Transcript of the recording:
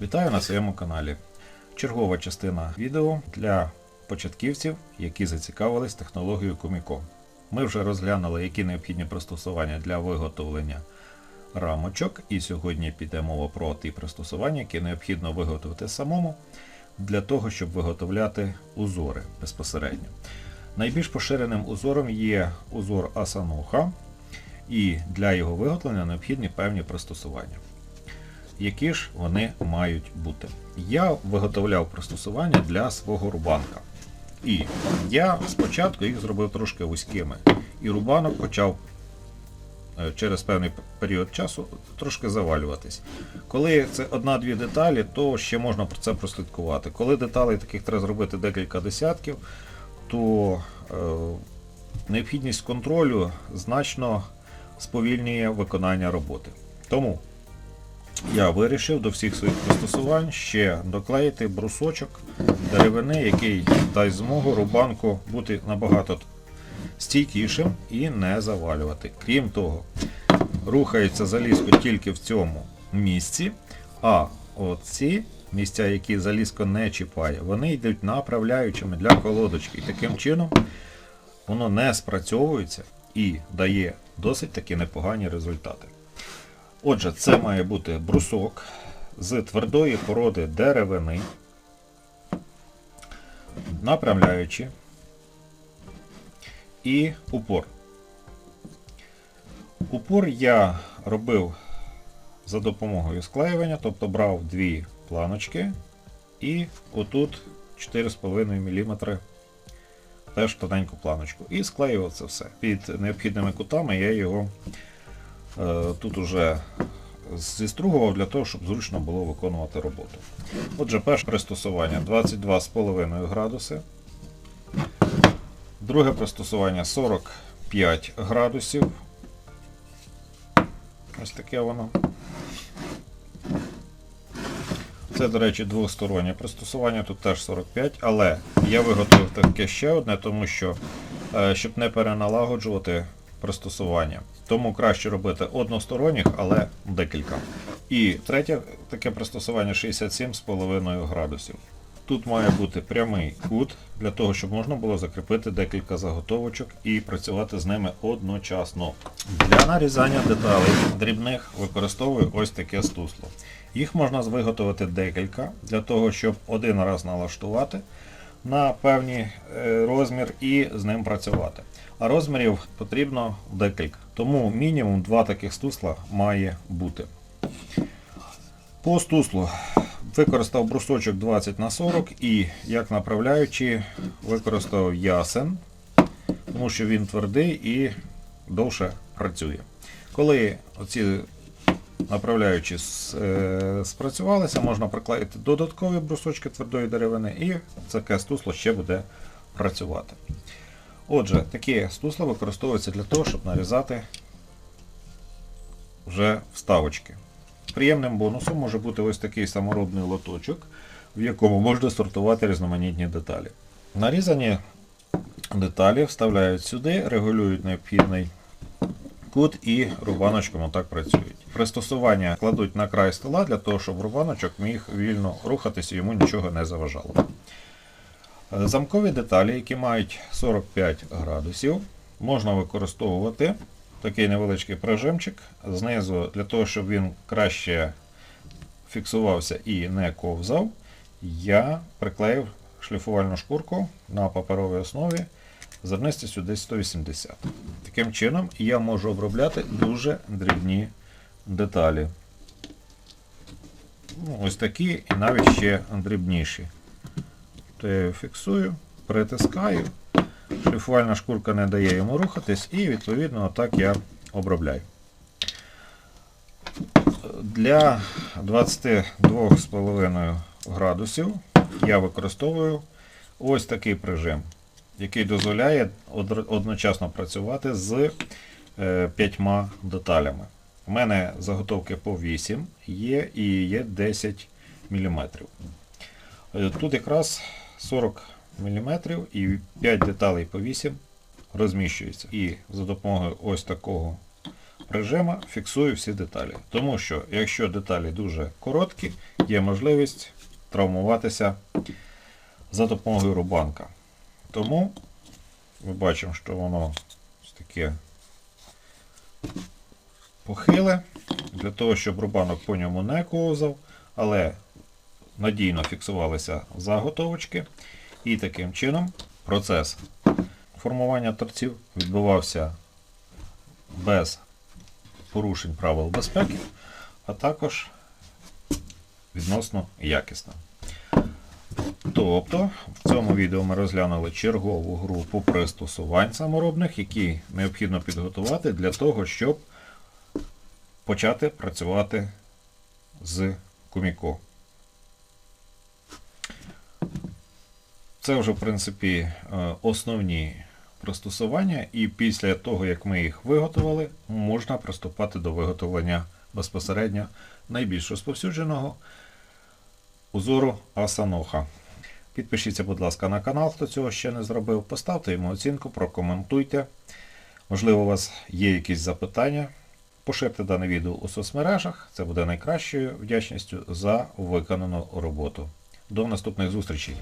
Вітаю на своєму каналі. Чергова частина відео для початківців, які зацікавились технологією Comico. Ми вже розглянули, які необхідні пристосування для виготовлення рамочок, і сьогодні піде мова про ті пристосування, які необхідно виготовити самому для того, щоб виготовляти узори безпосередньо. Найбільш поширеним узором є узор Асануха, і для його виготовлення необхідні певні пристосування які ж вони мають бути. Я виготовляв пристосування для свого рубанка. І я спочатку їх зробив трошки вузькими. І рубанок почав е, через певний період часу трошки завалюватись. Коли це одна-дві деталі, то ще можна про це прослідкувати. Коли деталей таких треба зробити декілька десятків, то е, необхідність контролю значно сповільнює виконання роботи. Тому я вирішив до всіх своїх пристосувань ще доклеїти брусочок деревини, який дасть змогу рубанку бути набагато стійкішим і не завалювати. Крім того, рухається залізко тільки в цьому місці, а оці місця, які залізко не чіпає, вони йдуть направляючими для колодочки. І таким чином воно не спрацьовується і дає досить таки непогані результати. Отже, це має бути брусок з твердої породи деревини, направляючи і упор. Упор я робив за допомогою склеювання, тобто брав дві планочки і отут 4,5 мм теж тоненьку планочку. І склеював це все. Під необхідними кутами я його тут уже зістругував для того, щоб зручно було виконувати роботу. Отже, перше пристосування 22,5 градуси. Друге пристосування 45 градусів. Ось таке воно. Це, до речі, двостороннє пристосування, тут теж 45, але я виготовив таке ще одне, тому що, е, щоб не переналагоджувати пристосування. Тому краще робити односторонніх, але декілька. І третє таке пристосування 67,5 градусів. Тут має бути прямий кут для того, щоб можна було закріпити декілька заготовочок і працювати з ними одночасно. Для нарізання деталей дрібних використовую ось таке стусло. Їх можна виготовити декілька для того, щоб один раз налаштувати на певний е, розмір і з ним працювати. А розмірів потрібно декілька. Тому мінімум два таких стусла має бути. По стуслу використав брусочок 20 на 40 і як направляючи використав ясен, тому що він твердий і довше працює. Коли оці направляючі е, спрацювалися, можна приклеїти додаткові брусочки твердої деревини і таке стусло ще буде працювати. Отже, такі стусла використовуються для того, щоб нарізати вже вставочки. Приємним бонусом може бути ось такий саморобний лоточок, в якому можна сортувати різноманітні деталі. Нарізані деталі вставляють сюди, регулюють необхідний кут і рубаночком отак працюють. Пристосування кладуть на край стола для того, щоб рубаночок міг вільно рухатися, йому нічого не заважало. Е, Замкові деталі, які мають 45 градусів, можна використовувати такий невеличкий прижимчик знизу для того, щоб він краще фіксувався і не ковзав. Я приклеїв шліфувальну шкурку на паперовій основі зернистістю десь 180. Таким чином я можу обробляти дуже дрібні деталі. Ну, ось такі і навіть ще дрібніші. То я його фіксую, притискаю. Шліфувальна шкурка не дає йому рухатись, і відповідно так я обробляю. Для 22,5 градусів я використовую ось такий прижим, який дозволяє одночасно працювати з е, п'ятьма деталями. У мене заготовки по 8 є і є 10 мм. Е, Тут якраз 40 мм і 5 деталей по 8 розміщується. І за допомогою ось такого режима фіксую всі деталі. Тому що якщо деталі дуже короткі, є можливість травмуватися за допомогою рубанка. Тому ми бачимо, що воно таке похиле, для того, щоб рубанок по ньому не ковзав, але надійно фіксувалися заготовочки. І таким чином процес формування торців відбувався без порушень правил безпеки, а також відносно якісно. Тобто, в цьому відео ми розглянули чергову групу пристосувань саморобних, які необхідно підготувати для того, щоб почати працювати з Куміко. Це вже, в принципі, е, основні пристосування, і після того, як ми їх виготовили, можна приступати до виготовлення безпосередньо найбільш розповсюдженого узору Асаноха. Підпишіться, будь ласка, на канал, хто цього ще не зробив. Поставте йому оцінку, прокоментуйте. Можливо, у вас є якісь запитання. Поширте дане відео у соцмережах. Це буде найкращою вдячністю за виконану роботу. До наступних зустрічей!